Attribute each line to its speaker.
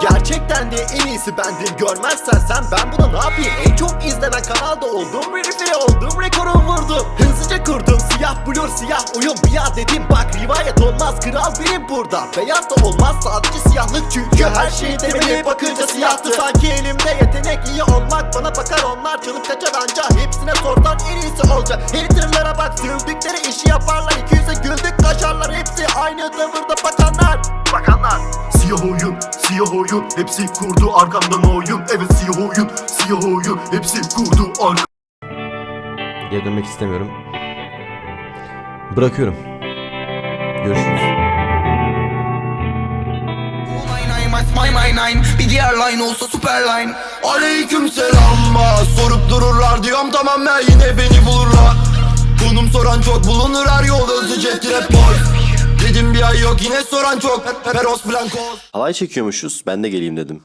Speaker 1: Gerçekten de en iyisi bendim. Görmezsen sen ben buna ne yapayım? En çok izlenen kanalda oldum Verifile oldum rekoru vurdum. Hızlıca kurdum siyah blur siyah uyum. Bir dedim bak rivayet olmaz Kral benim burada. Beyaz da olmaz sadece siyahlık. Çünkü her şey temeli bakınca siyahtı Sanki elimde yetenek iyi olmak Bana bakar onlar. Çalıp kaçar anca Hepsine sorsan en iyisi olacak. Haterlara bak sövdükleri işi yaparlar. İki yüze güldük kaşarlar. Hepsi aynı tavırda bakanlar. Bakanlar.
Speaker 2: Siyah oyun, siyah oyun. Hepsi kurdu arkamdan oyun. Evet siyah oyun, siyah oyun. Hepsi kurdu arkamdan
Speaker 3: Geri dönmek istemiyorum. Bırakıyorum. Görüşürüz.
Speaker 4: My my nine. Bir diğer line olsa süper line. Aleyküm selam. Sorup dururlar diyorum tamam ya yine beni bulurlar. Konum soran çok bulunur her yol hızlıca trap boy. Dedim bir ay yok yine soran çok. Peros Blancos.
Speaker 3: Halay çekiyormuşuz. Ben de geleyim dedim.